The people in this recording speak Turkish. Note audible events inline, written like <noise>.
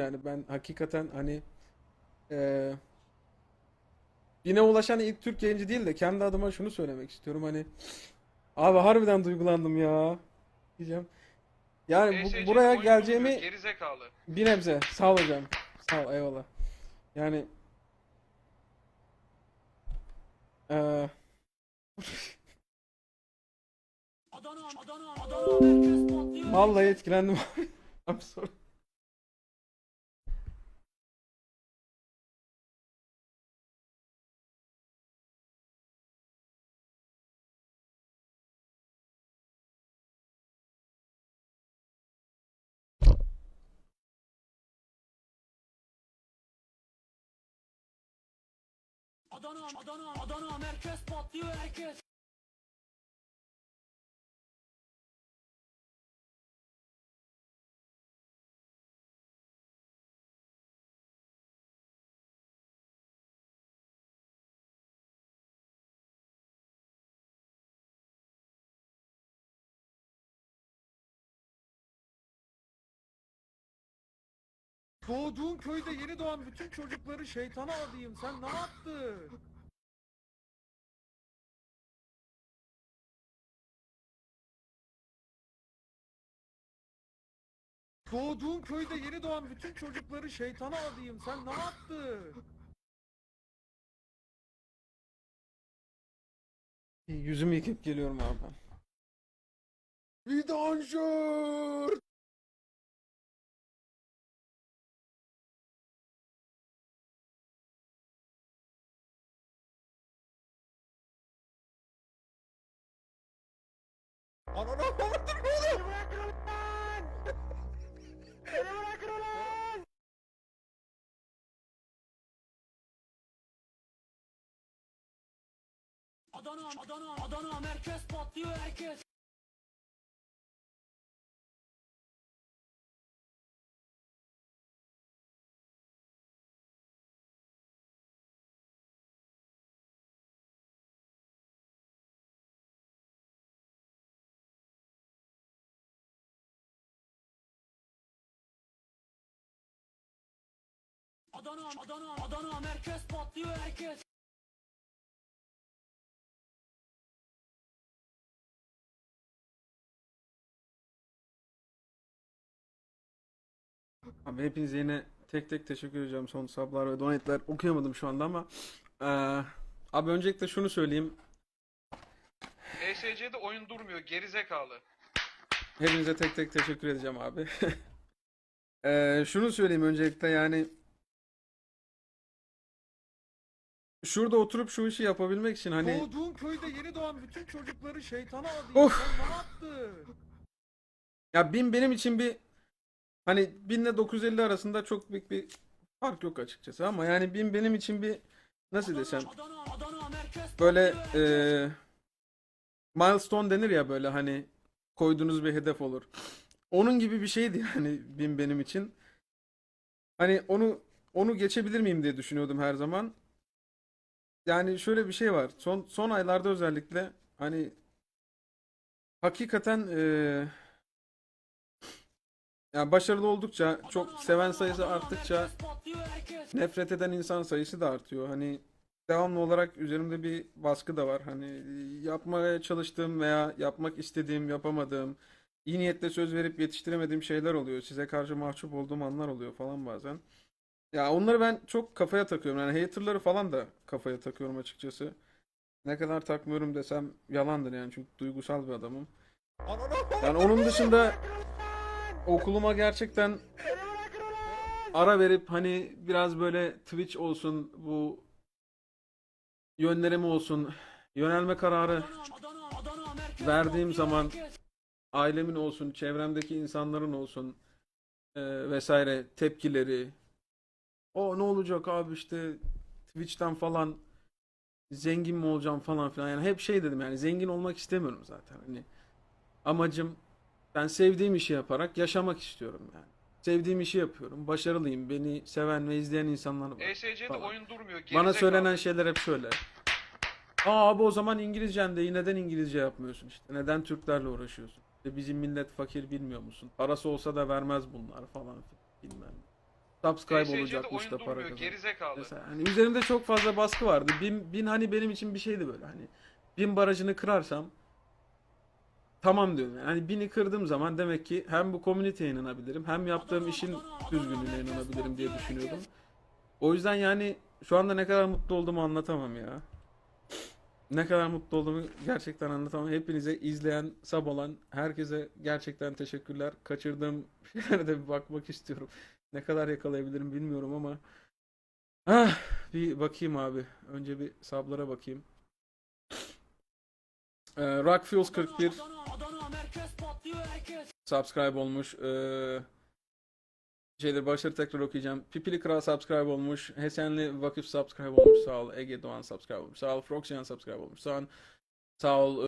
Yani ben hakikaten hani eee bine ulaşan ilk Türk yayıncı değil de kendi adıma şunu söylemek istiyorum hani abi harbiden duygulandım ya diyeceğim. Yani bu- buraya geleceğimi Gerizekalı. bir nebze sağ ol hocam. Sağ ol eyvallah. Yani eee Adana, Adana, Adana, merkez patlıyor. vallahi etkilendim abi. <laughs> sorry. Adana, Adana, Adana, merkez patlıyor herkes. Doğduğun köyde yeni doğan bütün çocukları şeytana adayım. Sen ne yaptın? Doğduğun köyde yeni doğan bütün çocukları şeytana adayım. Sen ne yaptın? Yüzümü yıkayıp geliyorum abi ben. Vidanjör! Ananı avradım oğlum! Adana, Adana, Adana, merkez patlıyor herkes. Adana, Adana, Adana, merkez patlıyor herkes. Abi hepinize yine tek tek teşekkür edeceğim son sablar ve donetler okuyamadım şu anda ama eee, abi öncelikle şunu söyleyeyim. ESC'de oyun durmuyor. Gerizekalı. Hepinize tek tek teşekkür edeceğim abi. <laughs> Eee, şunu söyleyeyim öncelikle yani şurada oturup şu işi yapabilmek için hani Doğduğun köyde yeni doğan bütün çocukları şeytana adayım. Of! Sen ne yaptın? ya bin benim için bir hani 1000 ile 950 arasında çok büyük bir fark yok açıkçası ama yani bin benim için bir nasıl desem Adana, Adana, merkez böyle eee milestone denir ya böyle hani koyduğunuz bir hedef olur. Onun gibi bir şeydi yani bin benim için. Hani onu onu geçebilir miyim diye düşünüyordum her zaman. Yani şöyle bir şey var. Son son aylarda özellikle hani hakikaten eee yani başarılı oldukça, çok seven sayısı arttıkça nefret eden insan sayısı da artıyor. Hani devamlı olarak üzerimde bir baskı da var. Hani yapmaya çalıştığım veya yapmak istediğim, yapamadığım, iyi niyetle söz verip yetiştiremediğim şeyler oluyor. Size karşı mahcup olduğum anlar oluyor falan bazen. Ya onları ben çok kafaya takıyorum. Yani haterları falan da kafaya takıyorum açıkçası. Ne kadar takmıyorum desem yalandır yani çünkü duygusal bir adamım. Yani onun dışında okuluma gerçekten ara verip hani biraz böyle Twitch olsun bu yönlerimi olsun yönelme kararı verdiğim zaman ailemin olsun çevremdeki insanların olsun e, vesaire tepkileri o ne olacak abi işte Twitch'ten falan zengin mi olacağım falan filan yani hep şey dedim yani zengin olmak istemiyorum zaten hani amacım ben sevdiğim işi yaparak yaşamak istiyorum yani. Sevdiğim işi yapıyorum. Başarılıyım. Beni seven ve izleyen insanlar var. ESC'de falan. oyun durmuyor. Bana Gerizekalı. söylenen şeyler hep şöyle. Aa abi o zaman İngilizcen de neden İngilizce yapmıyorsun işte? Neden Türklerle uğraşıyorsun? İşte bizim millet fakir bilmiyor musun? Parası olsa da vermez bunlar falan filan bilmem. ne. Subscribe TSC'de olacakmış oyun da para durmuyor kazan. gerizekalı. Mesela hani üzerimde çok fazla baskı vardı. Bin, bin hani benim için bir şeydi böyle hani. Bin barajını kırarsam tamam diyorum. Yani hani bini kırdığım zaman demek ki hem bu komüniteye inanabilirim hem yaptığım işin düzgünlüğüne inanabilirim diye düşünüyordum. O yüzden yani şu anda ne kadar mutlu olduğumu anlatamam ya. Ne kadar mutlu olduğumu gerçekten anlatamam. Hepinize izleyen, sab olan herkese gerçekten teşekkürler. Kaçırdığım <laughs> şeylere de bir bakmak istiyorum. Ne kadar yakalayabilirim bilmiyorum ama ah, bir bakayım abi. Önce bir sablara bakayım. Ee, Rock Fuels 41 Adana, Adana merkez patlıyor herkes. subscribe olmuş. Ee, şeyleri başları tekrar okuyacağım. Pipili Kral subscribe olmuş. Hesenli Vakıf subscribe olmuş. Sağ ol. Ege Doğan subscribe olmuş. Sağ ol. Froxian subscribe olmuş. Sağ ol. Sağ ol.